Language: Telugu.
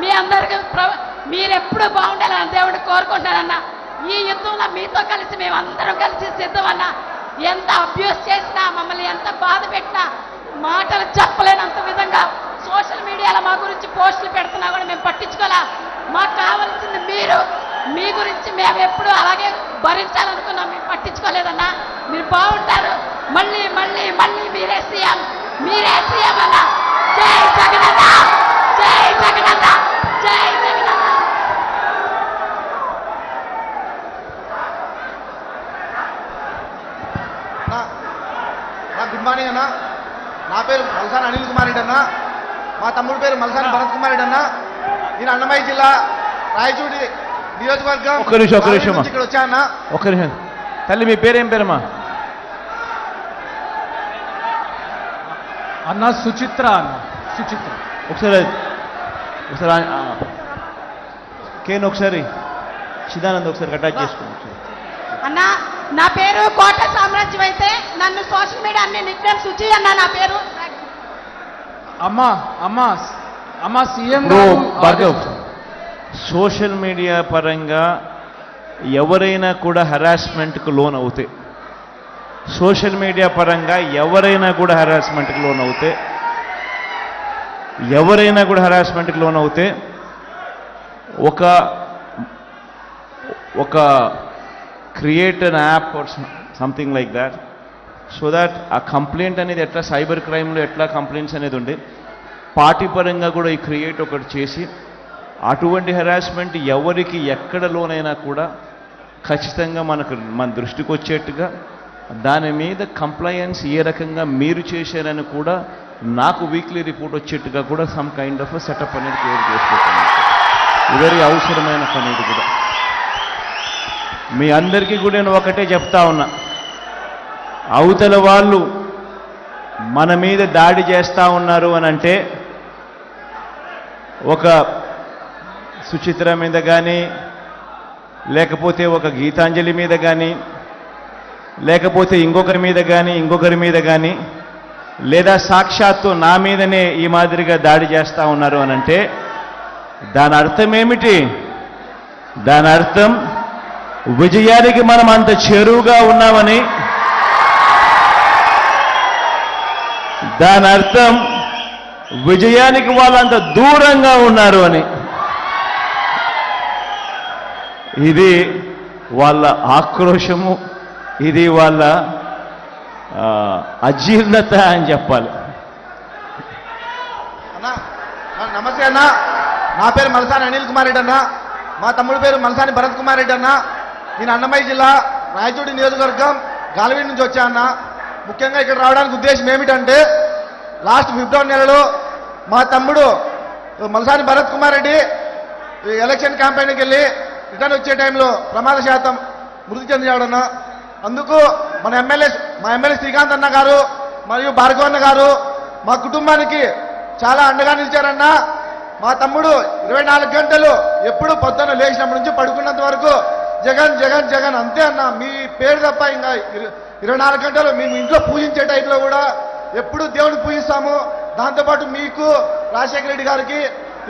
మీ అందరికి ప్ర- మీరెప్పుడు బాగుండాలని దేవుడు కోరుకుంటానన్నా ఈ యుద్ధంలో మీతో కలిసి మేమందరం కలిసి సిద్ధమన్నా ఎంత అబ్యూస్ చేసినా మమ్మల్ని ఎంత బాధ పెట్టినా మాటలు చెప్పలేనంత విధంగా సోషల్ మీడియాలో మా గురించి పోస్టులు పెడుతున్నా కూడా మేము పట్టించుకోలే. మాకు కావాల్సింది మీరు మీ గురించి మేము ఎప్పుడు అలాగే భరించాలనుకున్నాం మేము పట్టించుకోలేదన్నా. మీరు బాగుంటారు. మళ్ళీ మళ్ళీ మళ్ళీ మీరే సీఎం మీరే సీఎం అన్నా. గుడ్ మార్నింగ్ అన్న. నా పేరు మల్సాని అనిల్ కుమార్ రెడ్డి అన్న. మా తమ్ముడు పేరు మల్సాని భరత్ కుమార్ రెడ్డి అన్న. నేను అన్నమయ్య జిల్లా రాయచూడి నియోజకవర్గం ఒక్క నిమిషం, ఒక్క నిమిషం. నుంచి ఇక్కడ వచ్చా అన్న. ఒక్క నిమిషం. తల్లి మీ పేరేం పేరమ్మా? అన్న సుచిత్ర అన్న. సుచిత్ర. ఒకసారి ఒకసారి. కేన్ ఒకసారి చిదానంద్ ఒకసారి అటాచ్ చేసుకోండి అన్న నా పేరు కోట సామ్రాజ్యం అయితే నన్ను సోషల్ మీడియా అన్ని నిక్నేమ్ సుచి అన్న నా పేరు. అమ్మ అమ్మ అమ్మ సీఎం భార్గవ్. సోషల్ మీడియా పరంగా ఎవరైనా కూడా హరాస్మెంట్కు లోన్ అవుతే సోషల్ మీడియా పరంగా ఎవరైనా కూడా హరాస్మెంట్కి లోన్ అవుతే ఎవరైనా కూడా హరాస్మెంట్కి లోన్ అవుతే ఒక ఒక create an app something like that so that ఆ కంప్లైంట్ అనేది ఎట్లా సైబర్ క్రైమ్లో ఎట్లా కంప్లైంట్స్ అనేది ఉంది పార్టీ పరంగా కూడా ఈ క్రియేట్ ఒకటి చేసి అటువంటి హెరాస్మెంట్ ఎవరికి ఎక్కడ లోనైనా కూడా ఖచ్చితంగా మనకు మన దృష్టికి వచ్చేట్టుగా దాని మీద కంప్లయన్స్ ఏ రకంగా మీరు చేశారని కూడా నాకు వీక్లీ రిపోర్ట్ వచ్చేట్టుగా కూడా సమ్ కైండ్ ఆఫ్ సెటప్ అనేది క్రియేట్ చేసుకుంటాను ఇవరి అవసరమైన పని ఇది కూడా. మీ అందరికీ కూడా నేను ఒకటే చెప్తా ఉన్నా. అవతల వాళ్ళు మన మీద దాడి చేస్తూ ఉన్నారు అని అంటే ఒక సుచిత్ర మీద కానీ లేకపోతే ఒక గీతాంజలి మీద కానీ లేకపోతే ఇంకొకరి మీద కానీ ఇంకొకరి మీద కానీ లేదా సాక్షాత్తు నా మీదనే ఈ మాదిరిగా దాడి చేస్తూ ఉన్నారు అని అంటే దాని అర్థం ఏమిటి? దాని అర్థం విజయానికి మనం అంత చేరువుగా ఉన్నామని దాని అర్థం విజయానికి వాళ్ళంత దూరంగా ఉన్నారు అని. ఇది వాళ్ళ ఆక్రోషము ఇది వాళ్ళ అజీర్ణత అని చెప్పాలి. అన్న నమస్తే అన్న. నా పేరు మలసాని అనిల్ కుమార్ రెడ్డి అన్న. మా తమ్ముడు పేరు మలసాని భరత్ కుమార్ రెడ్డి అన్న. నేను అన్నమయ్య జిల్లా రాయచూడి నియోజకవర్గం గాలవీడి నుంచి వచ్చా అన్న. ముఖ్యంగా ఇక్కడ రావడానికి ఉద్దేశం ఏమిటంటే లాస్ట్ ఫిబ్రవరి నెలలో మా తమ్ముడు మలసాని భరత్ కుమార్ రెడ్డి ఎలక్షన్ క్యాంపెయిన్కి వెళ్ళి రిటర్న్ వచ్చే టైంలో ప్రమాద శాతం మృతి చెందాడన్న అందుకు మన ఎమ్మెల్యే మా ఎమ్మెల్యే శ్రీకాంత్ అన్న గారు మరియు భార్గవ్ అన్న గారు మా కుటుంబానికి చాలా అండగా నిలిచారన్న. మా తమ్ముడు ఇరవై నాలుగు గంటలు ఎప్పుడు పొద్దున్న లేచినప్పటి నుంచి పడుకున్నంత వరకు జగన్ జగన్ జగన్ అంతే అన్న. మీ పేరు తప్ప ఇంకా ఇరవై నాలుగు గంటలు మేము ఇంట్లో పూజించే టైంలో కూడా ఎప్పుడు దేవుడిని పూజిస్తాము. దాంతోపాటు మీకు రాజశేఖర రెడ్డి గారికి